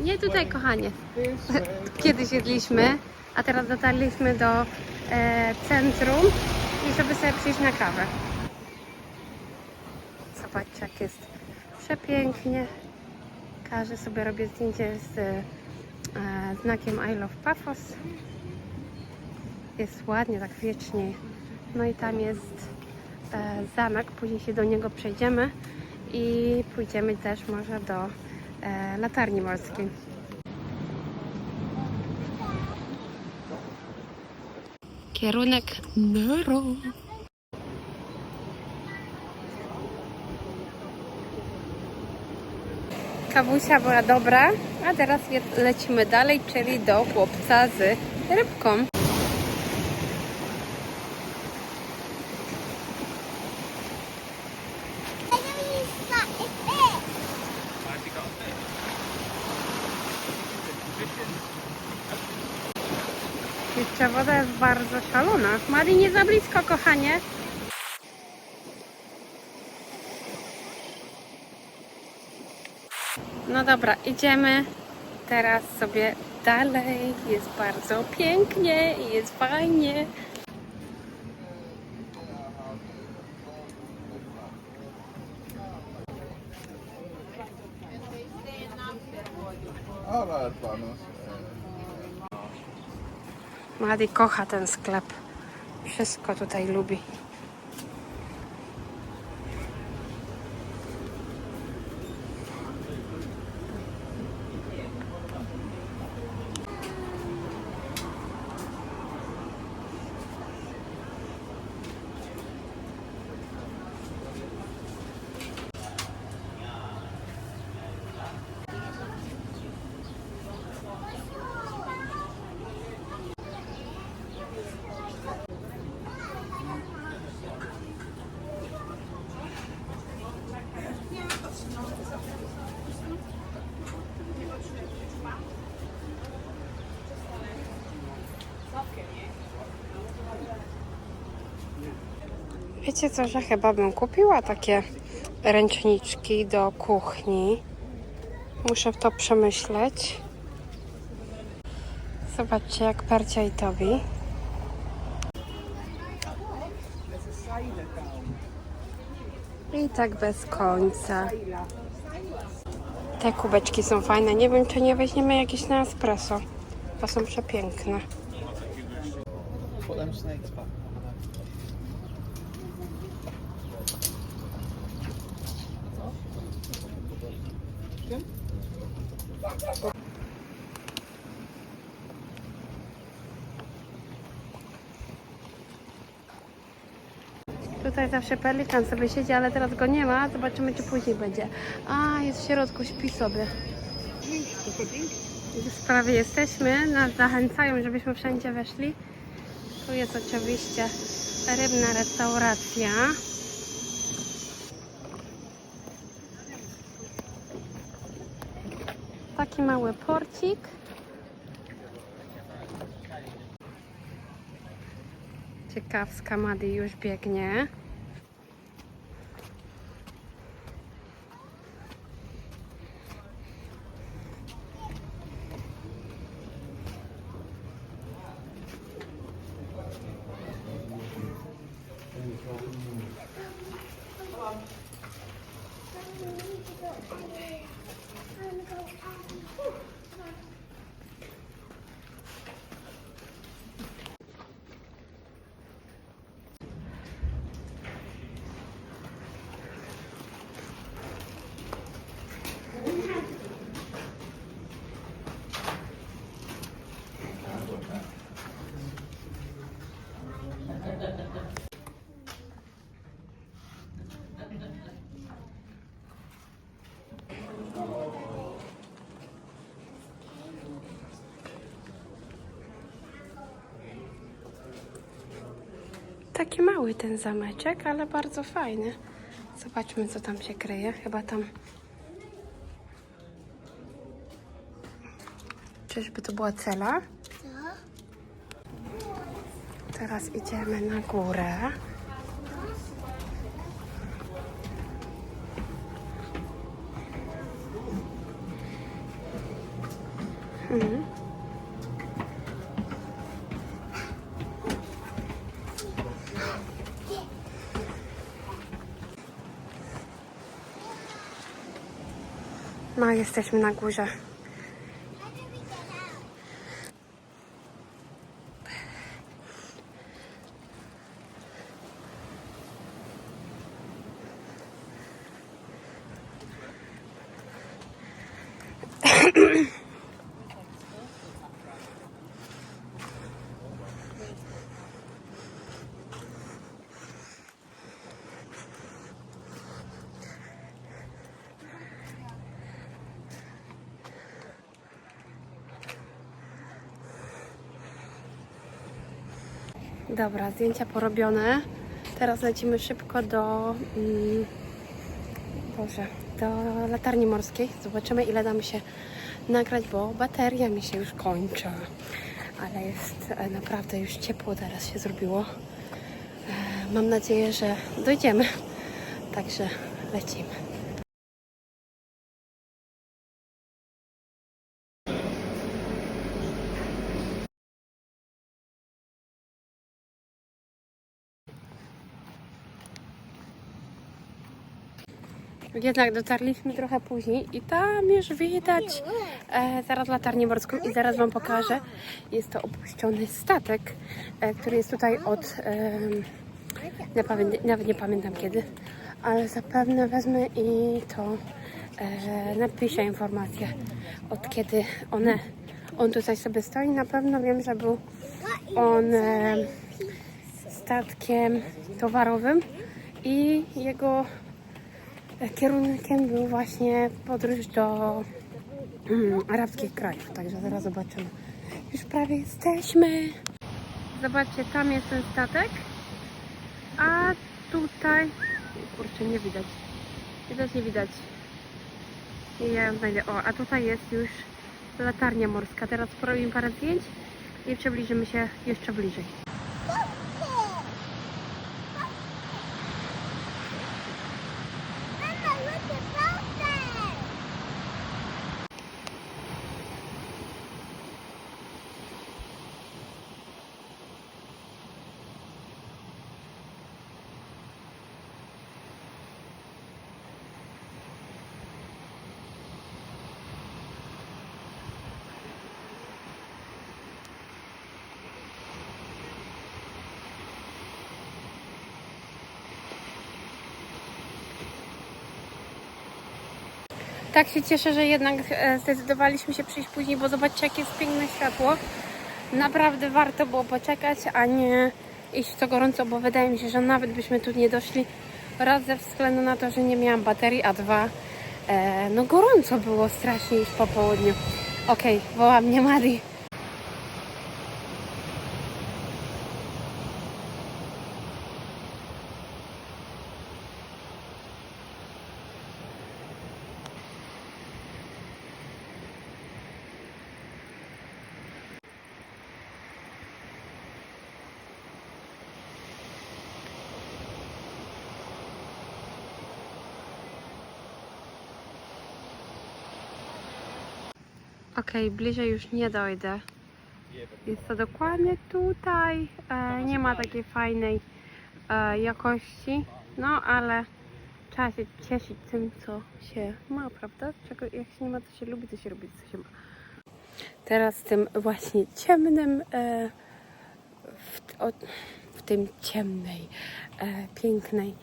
Nie tutaj, kochanie. Kiedyś jedliśmy, a teraz dotarliśmy do e, centrum i żeby sobie przyjść na kawę. Zobaczcie, jak jest przepięknie. Każdy sobie robi zdjęcie z e, znakiem I Love Paphos. Jest ładnie, tak wiecznie. No i tam jest e, zamek, później się do niego przejdziemy i pójdziemy też może do e, latarni morskiej. Kierunek Nero. Kawusia była dobra, a teraz lecimy dalej, czyli do chłopca z rybką. Jeszcze woda jest bardzo szalona. Mari, nie za blisko, kochanie. No dobra, idziemy teraz sobie dalej. Jest bardzo pięknie i jest fajnie. Ale panos. Madi kocha ten sklep. Wszystko tutaj lubi. Wiecie co, że chyba bym kupiła takie ręczniczki do kuchni. Muszę to przemyśleć. Zobaczcie, jak parcia i tobi. I tak bez końca. Te kubeczki są fajne. Nie wiem, czy nie weźmiemy jakieś na espresso. Bo są przepiękne. Put them snakes back. Tutaj zawsze pelikan sobie siedzi, ale teraz go nie ma. Zobaczymy, czy później będzie. A, jest w środku, śpi sobie. Już prawie jesteśmy. Nas zachęcają, żebyśmy wszędzie weszli. Tu jest oczywiście rybna restauracja. Taki mały porcik. Ciekawska Madi już biegnie. 妈妈你一直给我看这个呀妈妈你给我看这个是 Taki mały ten zameczek, ale bardzo fajny. Zobaczmy, co tam się kryje. Chyba tam. Czyżby to była cela? Teraz idziemy na górę. No, jesteśmy na górze. Dobra, zdjęcia porobione. Teraz lecimy szybko do. Mm, Boże, do latarni morskiej. Zobaczymy, ile damy się nagrać, bo bateria mi się już kończy. Ale jest e, naprawdę już ciepło teraz się zrobiło. E, Mam nadzieję, że dojdziemy. Także lecimy. Jednak dotarliśmy trochę później i tam już widać e, zaraz latarnię morską i zaraz Wam pokażę. Jest to opuszczony statek, e, który jest tutaj od... E, nawet nie pamiętam kiedy, ale zapewne wezmę i to e, napiszę informację od kiedy one, on tutaj sobie stoi. Na pewno wiem, że był on e, statkiem towarowym i jego kierunkiem był właśnie podróż do mm, arabskich krajów. Także zaraz zobaczymy. Już prawie jesteśmy. Zobaczcie, tam jest ten statek, a tutaj... Kurczę, nie widać. Widać, nie widać. I ja ją znajdę. O, a tutaj jest już latarnia morska. Teraz porobimy parę zdjęć i przybliżymy się jeszcze bliżej. Tak się cieszę, że jednak e, zdecydowaliśmy się przyjść później, bo zobaczcie, jakie jest piękne światło. Naprawdę warto było poczekać, a nie iść w to gorąco, bo wydaje mi się, że nawet byśmy tu nie doszli. Raz ze względu na to, że nie miałam baterii, a dwa, e, no gorąco było strasznie już po południu. Okej, woła mnie Madi. Okej, bliżej już nie dojdę. Jest to dokładnie tutaj. E, nie ma takiej fajnej e, jakości, no ale trzeba się cieszyć tym, co się ma, prawda? Czego, jak się nie ma, to się lubi, to się lubi, co się ma. Teraz tym właśnie ciemnym, e, w, o, w tym ciemnej, e, pięknej,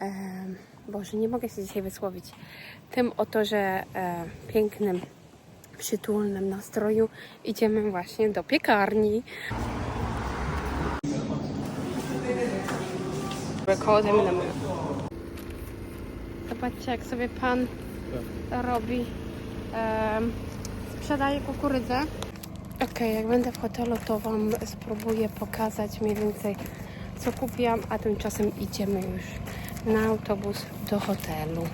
e, Boże, nie mogę się dzisiaj wysłowić, tym oto, że e, pięknym przytulnym nastroju idziemy właśnie do piekarni. Terminalu. Zobaczcie, jak sobie pan robi. em, sprzedaje kukurydzę. Ok, jak będę w hotelu, to Wam spróbuję pokazać mniej więcej, co kupiłam, a tymczasem idziemy już na autobus do hotelu.